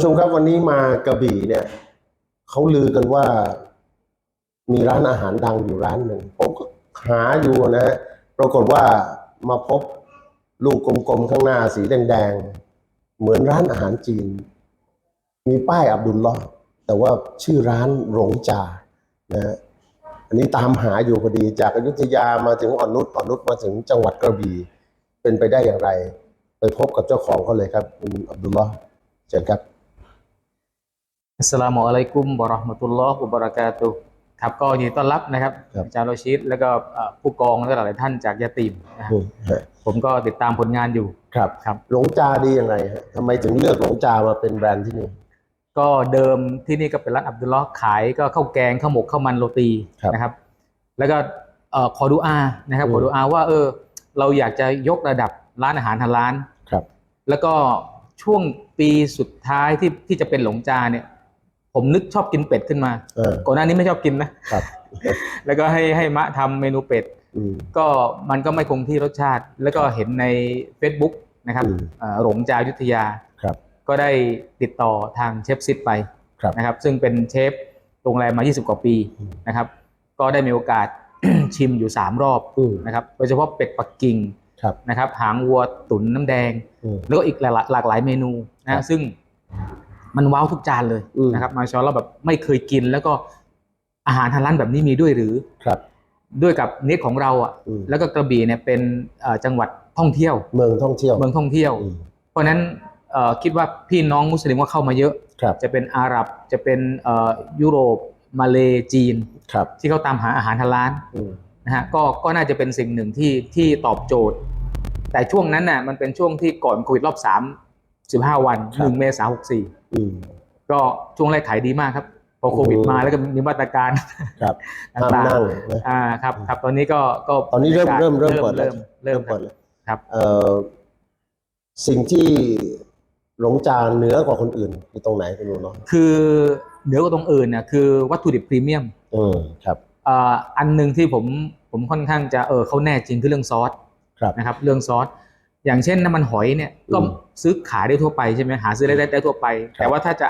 ผู้ชมครับวันนี้มากระบี่เนี่ยเขาลือกันว่า มีร้านอาหารดังอยู่ร้านหนึ่งผมก็หาอยู่นะฮะปรากฏว่ามาพบลูกกลมๆข้างหน้าสีแดงๆเหมือนร้านอาหารจีน มีป้ายอับดุลลอฮ์แต่ว่าชื่อร้านหลงจานะฮะอันนี้ตามหาอยู่พอดีจากอยุธยามาถึงอ่อนนุชอ่อนนุชมาถึงจังหวัดกระบี่เป็นไปได้อย่างไร ไปพบกับเจ้าของเขาเลยครับคุณอับดุลลอฮ์เชิญครับ อัสสลามุอะลัยกุมวะเราะห์มะตุลลอฮ์วะบะเราะกาตุฮ์ครับก็ยินดีต้อนรับนะครับครับ อาจารย์โรชิดแล้วก็เอ่อผู้กองและหลายๆท่านจากยาตีมนะครับอืมฮะผมก็ติดตามผลงานอยู่ ครับ ครับ หลงจาดียังไงฮะทำไมถึงเลือกหลงจามาเป็นแบรนด์ที่นี่ ก็เดิมที่นี่ก็เป็นร้านอับดุลลอฮ์ขายก็ข้าวแกงข้าวหมกข้าวมันโรตีครับนะครับ แล้วก็เอ่อขอดูอานะครับอืม ขอดูอาว่าเออเราอยากจะยกระดับร้านอาหารทางร้าน ครับ แล้วก็ช่วงปีสุดท้ายที่ที่จะเป็นหลงจาเนี่ย ผมนึกชอบกินเป็ดขึ้นมาเออก่อนหน้านี้ไม่ชอบกินนะครับแล้วก็ให้ให้มะทำเมนูเป็ดอืมก็มันก็ไม่คงที่รสชาติ แล้วก็เห็นใน Facebook นะครับอืมเอ่อหลงจายุทธยาครับก็ได้ติดต่อทางเชฟซิดไปครับนะครับ ซึ่งเป็นเชฟโรงแรมมา 20 กว่าปีอืมนะครับ ก็ได้มีโอกาสชิมอยู่ 3 รอบอืมนะครับโดยเฉพาะเป็ดปักกิ่งครับนะครับ หางวัวตุ๋นน้ำแดงอืมแล้วก็อีกหลายหลากหลายเมนูครันะบซึ่ง มันว้าวทุกจานเลยอืมนะครับมาชาอัลลอฮ์แบบไม่เคยกิน แล้วก็อาหารทางร้านแบบนี้มีด้วยหรือครับ ด้วยกับเนตของเราอะอืมแล้วก็กระบี่เนี่ยเป็นเอ่อจังหวัดท่องเที่ยว เมืองท่องเที่ยว เมืองท่องเที่ยวอืมเพราะฉะนั้นเอ่อคิดว่าพี่น้องมุสลิมก็เข้ามาเยอะครับจะเป็นอาหรับจะเป็นเอ่อยุโรปมาเลจีนครับที่เขาตามหาอาหารทางร้านอืมนะฮะก็ก็น่าจะเป็นสิ่งหนึ่งที่ที่ตอบโจทย์ แต่ช่วงนั้นน่ะมันเป็นช่วงที่ก่อนโควิดรอบ3 15วัน1เมษายนอืม64 ก็ช่วงแรกขายดีมากครับ พอโควิดโอ้มาแล้วก็มีมาตรการครับห้ามต่างนั่งนะๆอ่าครับครับ ตอนนี้ก็ก็ตอนนี้เริ่มเริ่มเริ่มเปิดแล้วเริ่มเริ่มคเปิรับดแล้วครับเอ่อสิ่งที่หลงจาเหนือกว่าคนอื่นคือตรงไหนคุณรู้เนาะคือเหนือกว่าตรงอื่นน่ะคือวัตถุดิบพรีเมียมอืมครับอ่าอันหนึ่งที่ผมผมค่อนข้างจะเออเขาแน่จริงคือเรื่องซอสครับนะครับ เรื่องซอส อย่างเช่นน้ำมันหอยเนี่ยก็อืมซื้อขายได้ทั่วไปใช่ไหมหาซื้อได้ได้ได้ทั่วไปครับแต่ว่าถ้าจะ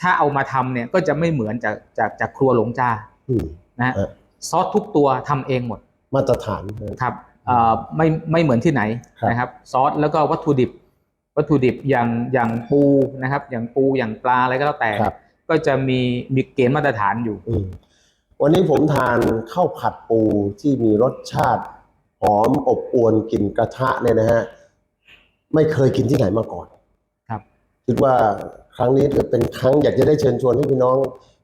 ถ้าเอามาทำเนี่ยก็จะไม่เหมือนจากจากจากครัวหลงจาอืมนะฮะเออซอสทุกตัวทำเองหมด มาตรฐานครับอ่าไม่ไม่เหมือนที่ไหนครับนะครับ ซอสแล้วก็วัตถุดิบ วัตถุดิบอย่างอย่างปูนะครับ อย่างปูอย่างปลาอะไรก็แล้วแต่ครับก็จะมีมีเกณฑ์มาตรฐานอยู่อืมวันนี้ผมทานข้าวผัดปูที่มีรสชาติหอมอบอวนกลิ่นกระทะเนี่ยนะฮะ ไม่เคยกินที่ไหนมาก่อน ครับ คิดว่าครั้งนี้จะเป็นครั้งอยากจะได้เชิญชวนให้พี่น้อง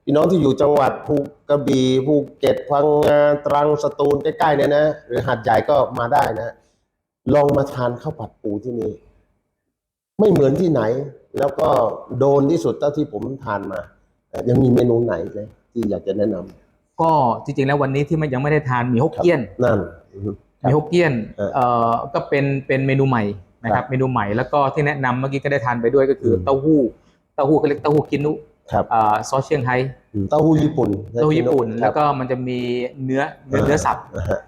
พี่น้องที่อยู่จังหวัดภูกระบี่ภูเก็ตพังงาตรังสตูลใกล้ๆเนี่ยนะ หรือหาดใหญ่ก็มาได้นะ ลองมาทานข้าวผัดปูที่นี่ ไม่เหมือนที่ไหน แล้วก็โดนที่สุดเท่าที่ผมทานมาเอ่อยังมีเมนูไหนไหมที่อยากจะแนะนำก็จริงๆแล้ววันนี้ที่มันยังไม่ได้ทานหมีฮกเกี้ยนนั่นอือฮึคหมีรับฮกเกี้ยนเออเอ่อก็เป็นเป็นเมนูใหม่ นะคครัรับบเมนูใหม่แล้วก็ที่แนะนำเมื่อกี้ก็ได้ทานไปด้วยก็คืออมเต้าหู้เต้าหู้เขาเรียกเต้าหู้กินุครับเอ่อซอสเชียงไฮ้อืมเต้าหู้ญี่ปุ่นเต้าหู้ญี่ปุ่นครับแล้วก็มันจะมีเนื้อเนื้อเนื้อสับอ่าฮะ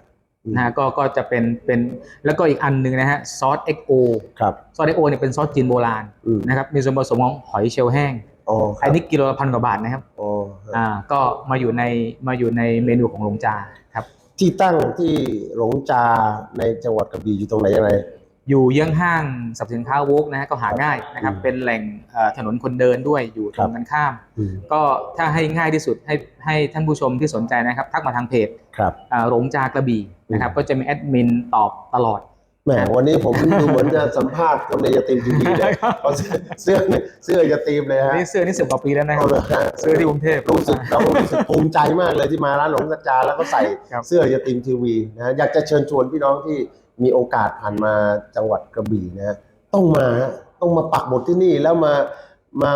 นะฮะก็ก็จะเป็นเป็นแล้วก็อีกอันหนึ่งนะฮะซอส XO ครับซอส XO เนี่ยเป็นซอสจีนโบราณอืมนะครับมีส่วนผสมของหอยเชลล์แห้งอ๋อคอัรับนนี้กิโลละพันกว่าบาทนะครับอ๋อฮะอ่าก็มาอยู่ในมาอยู่ในเมนูของหลงจาครับ ที่ตั้งที่หลงจาในจังหวัดกระบี่อยู่ตรงไหนยังไง อยู่เยื้องห้างสรรพสินค้าโวกนะฮะก็หาง่ายนะครับอืมเป็นแหล่งเอ่อถนนคนเดินด้วยอยู่ตครัรบงกันข้ามอืมก็ถ้าให้ง่ายที่สุดให้ให้ท่านผู้ชมที่สนใจนะครับ ทักมาทางเพจครับอ่าหลงจากระบี่นะครับ ก็จะมีแอดมินตอบตลอดแหมวันนี้ผมดูเหมือนจะสัมภาษณ์คนในยาตีมทีวีเลยเพราะเสื้อเสื้อเสื้อยาตีมเลยฮะนี่เสื้อนี่สิบกว่าปีแล้วนะครัเอาบเลยฮะเสื้อที่กรุงเทพรู้สึกเรารู้สึกภูมิใจมากเลยที่มาร้านหลงกระจาแล้วก็ใส่ครับเสื้อยาตีมทีวีนะฮะอยากจะเชิญชวนพี่น้องที่ มีโอกาสผ่านมาจังหวัดกระบี่นะฮะต้องมาฮะต้องมาปักหมุดที่นี่แล้วมามา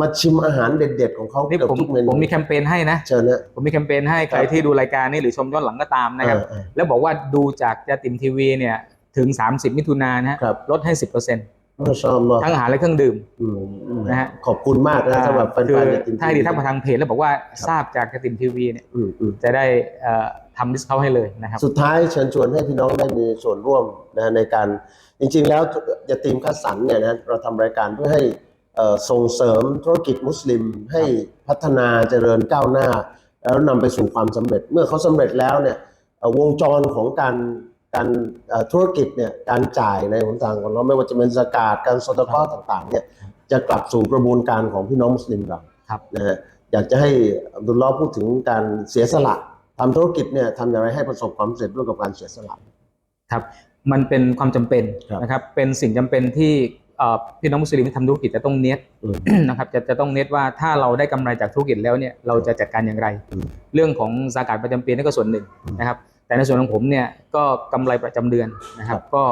มาชิมอาหารเด็ดๆของเขานี่เกือบผมทุกเมนูผมมีแคมเปญให้นะเชิญนะผมมีแคมเปญให้ใครครับที่ดูรายการนี้หรือชมย้อนหลังก็ตามนะครับเออแล้วบอกว่าดูจากยาติมทีวีเนี่ยถึง 30 มิถุนายนนะฮะครับลดให้ 10%เออชอบมากทั้งอาหารและเครื่องดื่มอืมอืมนะฮะขอบคุณมากนะสำหรับแฟนคือๆยาตีมถ้าดีทักมาทางเพจแล้วบอกว่าทราบจากยาติมทีวีเนี่ยอืมอืมจะได้เอ่อ ทำดิสเขาให้เลยนะครับ สุดท้ายเชิญชวนให้พี่น้องได้มีส่วนร่วมนะในการจริง ๆ แล้วยาตีมคัดสรรเนี่ยนะเราทำรายการเพื่อให้เอ่อส่งเสริมธุรกิจมุสลิม ให้พัฒนาเจริญก้าวหน้า แล้วนำไปสู่ความสำเร็จ เมื่อเขาสำเร็จแล้วเนี่ยเอ่อวงจรของการการเอ่อธุรกิจเนี่ยการจ่ายในหนทางของเราไม่ว่าจะเป็นสกาดการสตข้อต่างๆเนี่ยจะกลับสู่กระบวนการของพี่น้องมุสลิมเราครับนะฮะอยากจะให้อับดุลลอฮ์พูดถึงการเสียสละ ทำธุรกิจเนี่ยทำอย่างไรให้ประสบความสำเร็จด้วยกับการเสียสละครับ มันเป็นความจำเป็นครับนะครับ เป็นสิ่งจำเป็นที่เอ่อพี่น้องมุสลิมที่ทำธุรกิจจะต้องเนียดอืมนะครับจะจะต้องเนียดว่าถ้าเราได้กำไรจากธุรกิจแล้วเนี่ยเราจะจัดการอย่างไรอืมเรื่องของสากาศประจำปีนั่นก็ส่วนหนึ่งอืมนะครับ แต่ในส่วนของผมเนี่ยก็กำไรประจำเดือนนะครับ ก็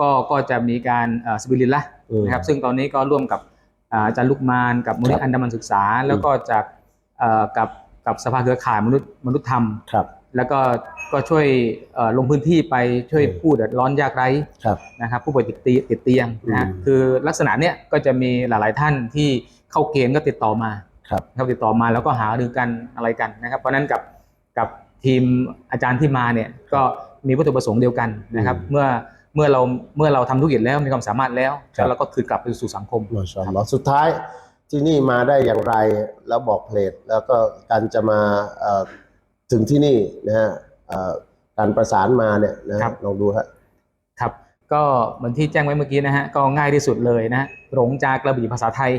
ก็ก็จะมีการสบิลิลละอืมนะครับ ซึ่งตอนนี้ก็ร่วมกับอ่าอาจารย์ลูกมานกับมูลนิครัธิบอันดามันศึกษา แล้วก็จากเอ่อกับ กับสภาเครือข่ายมนุษย์มนุษยธรรม ครับ แล้วก็ก็ช่วยเอ่อลงพื้นที่ไปช่วยอืมผู้เดือดร้อนยากไร้ครับ นะครับผู้ป่วยติดเตียติดเตียงนะฮะอืม คือลักษณะเนี้ยก็จะมีหลาย ๆ ท่านที่เข้าเกณฑ์ก็ติดต่อมาครับครับติดต่อมาแล้วก็หารือกันอะไรกันนะครับ เพราะฉะนั้นกับกับทีมอาจารย์ที่มาเนี่ยก็มีวัตถุประสงค์เดียวกันนะครับอืม เมื่อเมื่อเราเมื่อเราทำธุรกิจแล้วมีความสามารถแล้วครับแล้วเราก็คืนกลับไปสู่สังคม มาชาอัลลอฮ์สุดท้าย ที่นี่มาได้อย่างไร แล้วบอกเพลทแล้วก็การจะมาเอ่อถึงที่นี่นะฮะเอ่อการประสานมาเนี่ยนะฮะครับลองดูฮะครับ ก็เหมือนที่แจ้งไว้เมื่อกี้นะฮะก็ง่ายที่สุดเลยนะฮะหลงจากกระบี่ภาษาไทย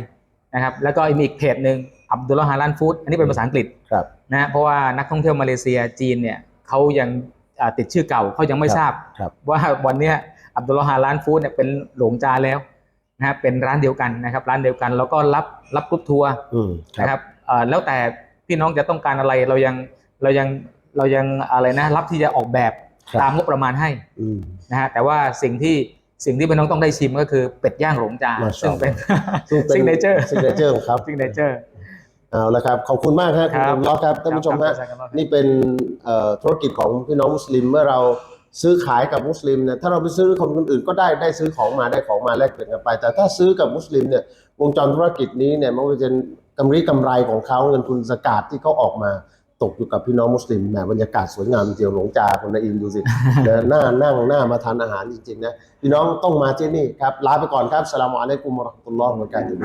นะครับ แล้วก็มีอีกเพจหนึ่งอับดุลลาฮ์ฮาลันฟู้ดอันนี้เป็นภาษาอังกฤษครับนะฮะเพราะว่านักท่องเที่ยวมาเลเซียจีนเนี่ยเขายังอ่าติดชื่อเก่าเขายังไม่ครับทราบครับว่าวันเนี้ยอับดุลลาฮ์ฮาลันฟู้ดเนี่ยเป็นหลงจาแล้ว นะฮะเป็นร้านเดียวกันนะครับ ร้านเดียวกันแล้วก็รับรับกรุ๊ปทัวร์อืมคนะรับครับเอ่อแล้วแต่พี่น้องจะต้องการอะไรเรายังเรายังเรายังอะไรนะรับที่จะออกแบบครับตามงบประมาณให้อืมนะฮะแต่ว่าสิ่งที่สิ่งที่พี่น้องต้องได้ชิมก็คือเป็ดย่างหลงจามาชาซึ่งอัลลอฮ์เป็นซึ่งเป็นซิงเนเจอร์ซิงเนเจอร์ของเขาซิงเนเจอร์เอาละครับขอบคุณมากครับคุณครับอับดุลลอฮ์ครับท่านผู้ชมฮะครับนี่เป็นเอ่อธุรกิจของพี่น้องมุสลิมเมื่อเรา ซื้อขายกับมุสลิมเนี่ยถ้าเราไปซื้อคนอื่นก็ได้ได้ซื้อของมาได้ของมาแลกเปลี่ยนกันไป แต่ถ้าซื้อกับมุสลิมเนี่ยวงจรธุรกิจนี้เนี่ยมันจะกำไรกำไรของเขาเงินทุนสกาดที่เขาออกมาตกอยู่กับพี่น้องมุสลิมแหมบรรยากาศสวยงามจริงๆหลงจาคนนอินดูสินะน่านั่งน่ามาทานอาหารจริงๆนะพี่น้องต้องมาที่นี่ครับลาไปก่อนครับสลามอะลัยกุมรอฮ์ตุลลอฮ์วะบะเราะกาตุฮ์